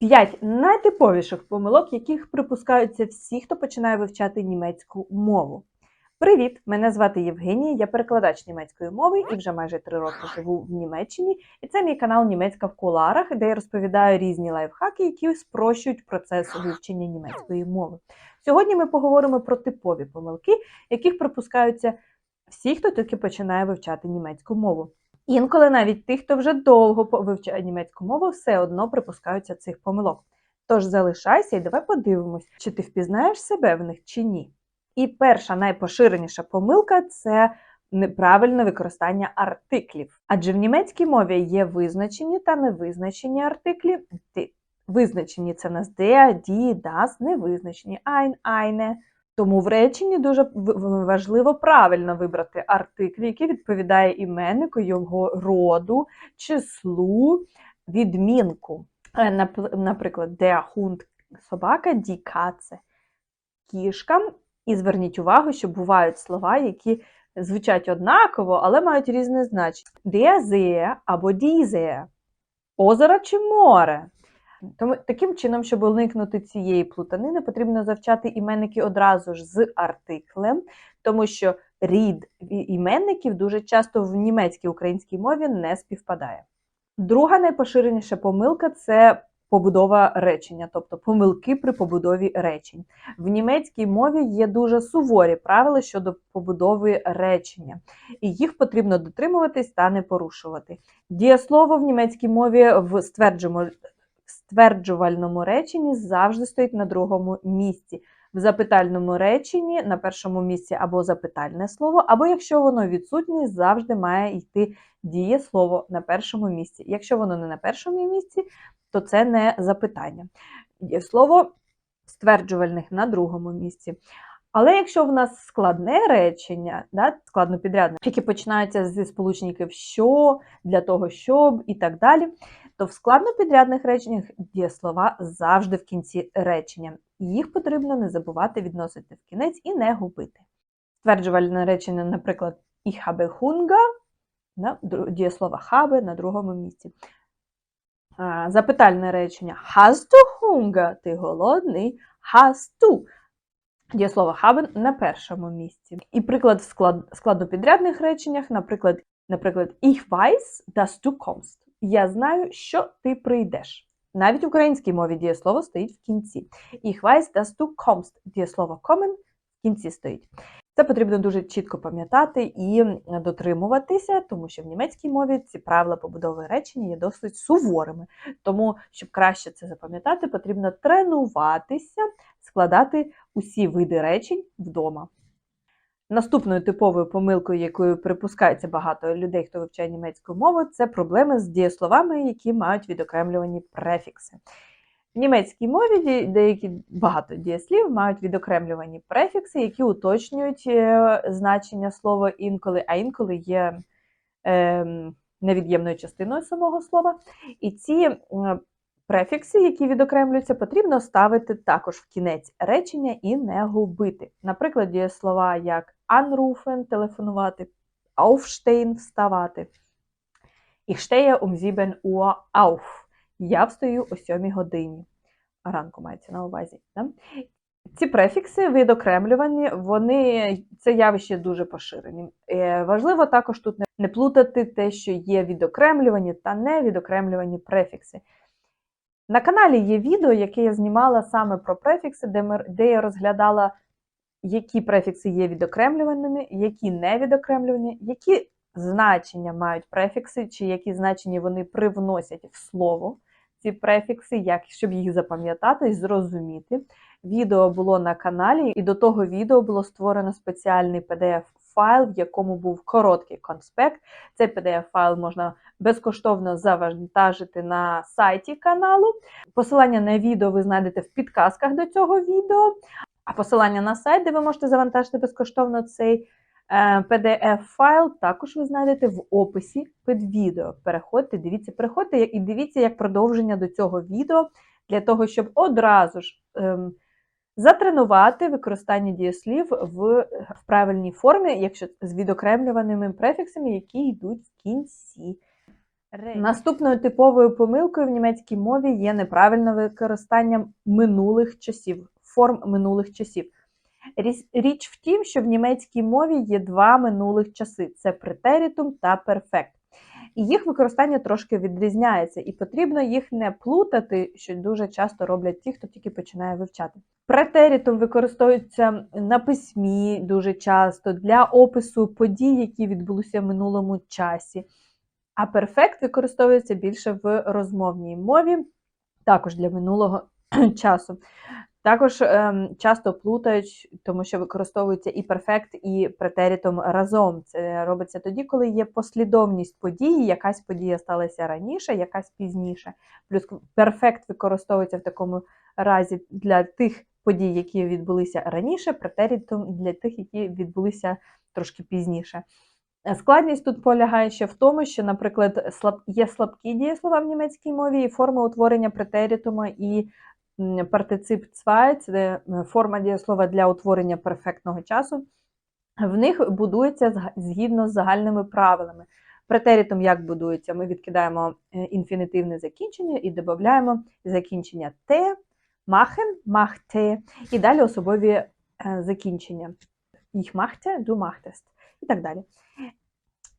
П'ять найтиповіших помилок, яких припускаються всі, хто починає вивчати німецьку мову. Привіт! Мене звати Євгенія, я перекладач німецької мови і вже майже три роки живу в Німеччині. І це мій канал Німецька в куларах, де я розповідаю різні лайфхаки, які спрощують процес вивчення німецької мови. Сьогодні ми поговоримо про типові помилки, яких припускаються всі, хто тільки починає вивчати німецьку мову. Інколи навіть ті, хто вже довго вивчає німецьку мову, все одно припускаються цих помилок. Тож залишайся і давай подивимось, чи ти впізнаєш себе в них чи ні. І перша найпоширеніша помилка це неправильне використання артиклів. Адже в німецькій мові є визначені та невизначені артиклі. Ти- Визначені це нас der, die, das, невизначені ein, eine. Тому в реченні дуже важливо правильно вибрати артикль, який відповідає іменнику, його роду, числу, відмінку. Е, Наприклад, der Hund – собака, die Katze – кішка. І зверніть увагу, що бувають слова, які звучать однаково, але мають різне значення. See або See – озеро чи море. Тому таким чином, щоб уникнути цієї плутанини, потрібно завчати іменники одразу ж з артиклем, тому що рід іменників дуже часто в німецькій українській мові не співпадає. Друга найпоширеніша помилка це побудова речення, тобто помилки при побудові речень. В німецькій мові є дуже суворі правила щодо побудови речення, і їх потрібно дотримуватись та не порушувати. Дієслово в німецькій мові в стверджуємо стверджувальному реченні завжди стоїть на другому місці. В запитальному реченні на першому місці або запитальне слово, або якщо воно відсутнє, завжди має йти дієслово на першому місці. Якщо воно не на першому місці, то це не запитання. Дієслово стверджувальних на другому місці. Але якщо в нас складне речення, да, складнопідрядне, які починаються зі сполучників що, для того, щоб і так далі, то в складнопідрядних реченнях дієслова завжди в кінці речення. Їх потрібно не забувати відносити в кінець і не губити. Стверджувальне речення, наприклад, ich habe Hunger, да, дру- habe на другому місці. Запитальне речення Hast du Hunger? Ти голодний? Hast du? Дієслово haben на першому місці. І приклад в склад, складнопідрядних реченнях, наприклад, наприклад, Ich weiß, dass du kommst. Я знаю, що ти прийдеш. Навіть в українській мові дієслово стоїть в кінці. Ich weiß, dass du kommst. Дієслово kommen в кінці стоїть. Це потрібно дуже чітко пам'ятати і дотримуватися, тому що в німецькій мові ці правила побудови речення є досить суворими. Тому, щоб краще це запам'ятати, потрібно тренуватися, складати усі види речень вдома. Наступною типовою помилкою, якою припускається багато людей, хто вивчає німецьку мову, це проблеми з дієсловами, які мають відокремлювані префікси. В німецькій мові деякі багато дієслів мають відокремлювані префікси, які уточнюють е, значення слова інколи, а інколи є ем, невід'ємною частиною самого слова. І ці префікси, які відокремлюються, потрібно ставити також в кінець речення і не губити. Наприклад, дієслова як anrufen – телефонувати, aufstehen – вставати. Ich stehe um 7 Uhr auf. Я встаю о 7 годині. Ранку мається на увазі. Да? Ці префікси відокремлювані, вони це явище дуже поширені. Е, важливо також тут не- плутати те, що є відокремлювані та не відокремлювані префікси. На каналі є відео, яке я знімала саме про префікси, де я розглядала, які префікси є відокремлюваними, які не відокремлювані, які значення мають префікси, чи які значення вони привносять в слово. Ці префікси, як щоб їх запам'ятати і зрозуміти. Відео було на каналі, і до того відео було створено спеціальний PDF-файл, в якому був короткий конспект. Цей PDF-файл можна безкоштовно завантажити на сайті каналу. Посилання на відео ви знайдете в підказках до цього відео. А посилання на сайт, де ви можете завантажити безкоштовно цей е, PDF-файл, також ви знайдете в описі під відео. Переходьте, дивіться, переходьте і дивіться як продовження до цього відео, для того, щоб одразу ж ем, затренувати використання дієслів в, в правильній формі, якщо з відокремлюваними префіксами, які йдуть в кінці. Наступною типовою помилкою в німецькій мові є неправильне використання минулих часів, форм минулих часів. Річ в тім, що в німецькій мові є два минулих часи: це претерітум та перфект. І їх використання трошки відрізняється, і потрібно їх не плутати, що дуже часто роблять ті, хто тільки починає вивчати. Претерітум використовується на письмі дуже часто для опису подій, які відбулися в минулому часі. А перфект використовується більше в розмовній мові, також для минулого часу. Також ем, часто плутають, тому що використовується і перфект, і претерітум разом. Це робиться тоді, коли є послідовність подій, якась подія сталася раніше, якась пізніше. Плюс перфект використовується в такому разі для тих подій, які відбулися раніше, претерітум для тих, які відбулися трошки пізніше. Складність тут полягає ще в тому, що, наприклад, є слабкі дієслова в німецькій мові, і форма утворення претерітума і партицип «zwei» – це е, форма дієслова для утворення перфектного часу. В них будується згідно з загальними правилами. Претерітум як будується? Ми відкидаємо е, інфінітивне закінчення і додаємо закінчення те, machen, machte, і далі особові е, закінчення. Ich machte, du machtest і так далі.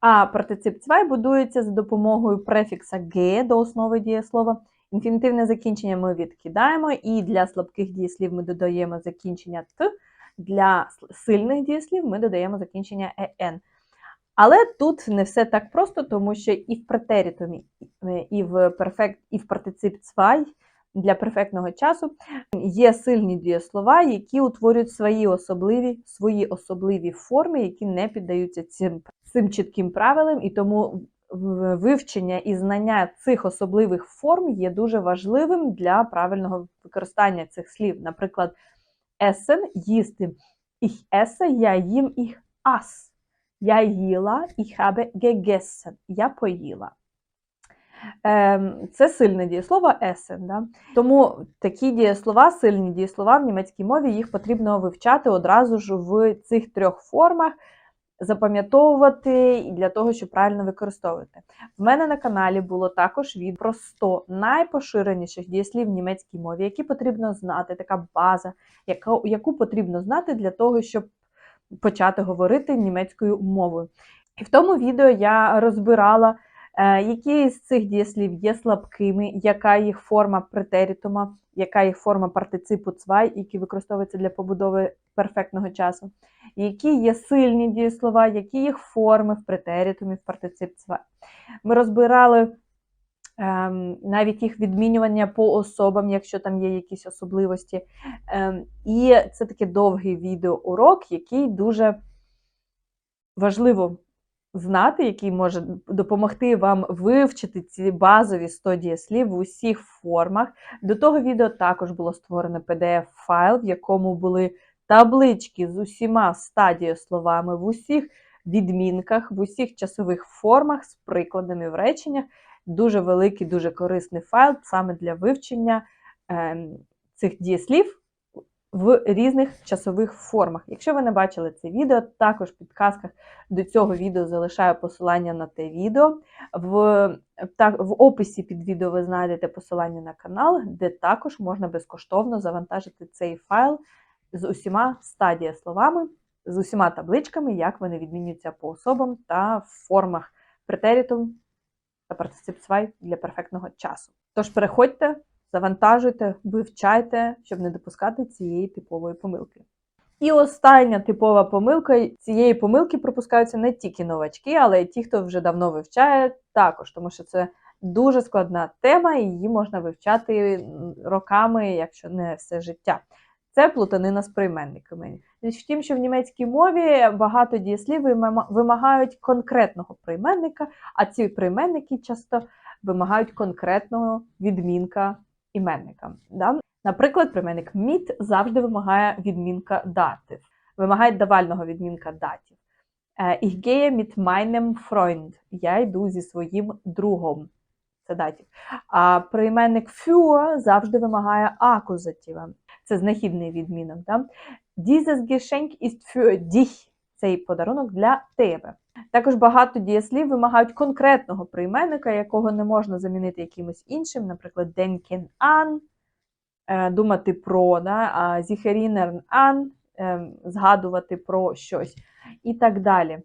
А партицип «zwei» будується за допомогою префікса «ge» до основи дієслова. Інфінітивне закінчення ми відкидаємо, і для слабких дієслів ми додаємо закінчення «т», для сильних дієслів ми додаємо закінчення «en». Але тут не все так просто, тому що і в претерітумі, е, і в перфект, і в партицип «zwei» для перфектного часу є сильні дієслова, які утворюють свої особливі, свої особливі форми, які не піддаються цим, цим чітким правилам, і тому вивчення і знання цих особливих форм є дуже важливим для правильного використання цих слів. Наприклад, essen – їсти. Ich esse, я їм, ich aß. Я їла, ich habe gegessen. Я поїла. Ем, Це сильне дієслово essen. Да? Тому такі дієслова, сильні дієслова в німецькій мові, їх потрібно вивчати одразу ж в цих трьох формах, запам'ятовувати і для того, щоб правильно використовувати. В мене на каналі було також від про 100 найпоширеніших дієслів в німецькій мові, які потрібно знати, така база, яка, яку потрібно знати для того, щоб почати говорити німецькою мовою. І в тому відео я розбирала. Е, Які з цих дієслів є слабкими, яка їх форма претерітума, яка їх форма партиципу цвай, які використовуються для побудови перфектного часу, які є сильні дієслова, які їх форми в претерітумі, в партицип цвай. Ми розбирали ем, навіть їх відмінювання по особам, якщо там є якісь особливості. Ем, і це такий довгий відеоурок, який дуже важливо знати, який може допомогти вам вивчити ці базові 100 дієслів в усіх формах. До того відео також було створено PDF-файл, в якому були таблички з усіма 100 дієсловами в усіх відмінках, в усіх часових формах з прикладами в реченнях. Дуже великий, дуже корисний файл саме для вивчення е, цих дієслів в різних часових формах. Якщо ви не бачили це відео, також в підказках до цього відео залишаю посилання на те відео. В, так, в описі під відео ви знайдете посилання на канал, де також можна безкоштовно завантажити цей файл з усіма стадія словами, з усіма табличками, як вони відмінюються по особам та в формах претерітум та партицип свай для перфектного часу. Тож переходьте, завантажуйте, вивчайте, щоб не допускати цієї типової помилки. І остання типова помилка цієї помилки пропускаються не тільки новачки, але й ті, хто вже давно вивчає, також, тому що це дуже складна тема, і її можна вивчати роками, якщо не все життя. Це плутанина з прийменниками. Річ в тім, що в німецькій мові багато дієслів вимагають конкретного прийменника, а ці прийменники часто вимагають конкретного відмінка іменника. Да? Наприклад, прийменник mit завжди вимагає відмінка датив, вимагає давального відмінка датів. Ich gehe mit meinem. Я йду зі своїм другом. Це датів. А прийменник für завжди вимагає акузатива. Це знахідний відмінок. Да? Dieses Geschenk ist für dich. цей подарунок для тебе. Також багато дієслів вимагають конкретного прийменника, якого не можна замінити якимось іншим, наприклад, denken an, е, думати про, да, а erinnern an, е, згадувати про щось і так далі.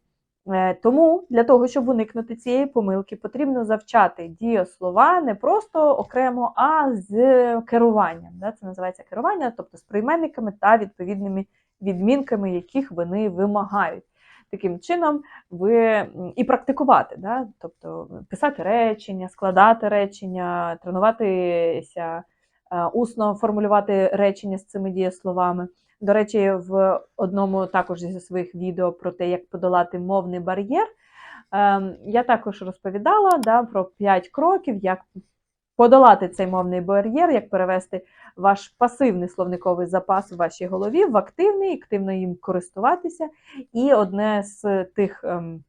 Е, Тому для того, щоб уникнути цієї помилки, потрібно завчати дієслова не просто окремо, а з керуванням. Це називається керування, тобто з прийменниками та відповідними відмінками, яких вони вимагають. Таким чином, ви і практикувати, да? тобто писати речення, складати речення, тренуватися, е, усно формулювати речення з цими дієсловами. До речі, в одному також зі своїх відео про те, як подолати мовний бар'єр, ем, я також розповідала да, про 5 кроків, як подолати цей мовний бар'єр, як перевести ваш пасивний словниковий запас у вашій голові в активний, активно їм користуватися. І одне з тих ем,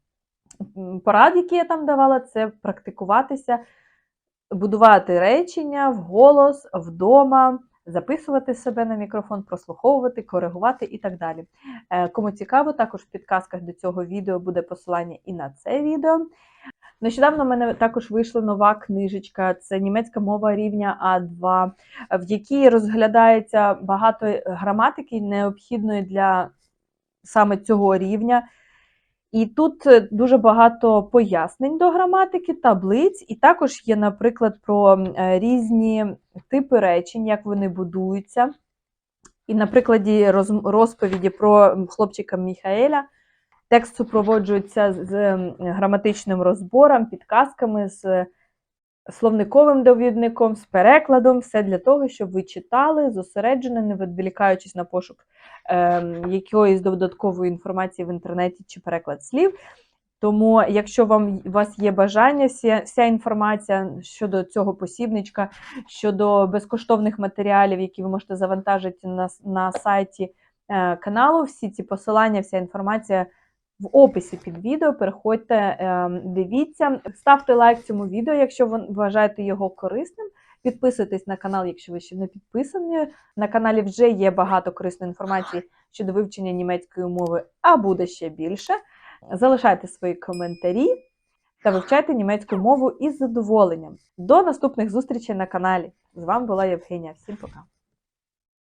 порад, які я там давала, це практикуватися, будувати речення вголос, вдома, записувати себе на мікрофон, прослуховувати, коригувати і так далі. Е, Кому цікаво, також в підказках до цього відео буде посилання і на це відео. Нещодавно в мене також вийшла нова книжечка. Це німецька мова рівня А2, в якій розглядається багато граматики, необхідної для саме цього рівня. І тут е, дуже багато пояснень до граматики, таблиць, і також є, наприклад, про е, різні типи речень, як вони будуються. І на прикладі розповіді про хлопчика Міхаеля текст супроводжується з граматичним розбором, підказками, з словниковим довідником, з перекладом, все для того, щоб ви читали зосереджено, не відволікаючись на пошук ем, якоїсь додаткової інформації в інтернеті чи переклад слів. Тому, якщо вам у вас є бажання, вся, вся інформація щодо цього посібничка, щодо безкоштовних матеріалів, які ви можете завантажити на, на сайті е, каналу, всі ці посилання, вся інформація в описі під відео. Переходьте, е, дивіться, ставте лайк цьому відео, якщо ви вважаєте його корисним. Підписуйтесь на канал, якщо ви ще не підписані. На каналі вже є багато корисної інформації щодо вивчення німецької мови, а буде ще більше. Залишайте свої коментарі та вивчайте німецьку мову із задоволенням. До наступних зустрічей на каналі. З вами була Євгенія. Всім пока!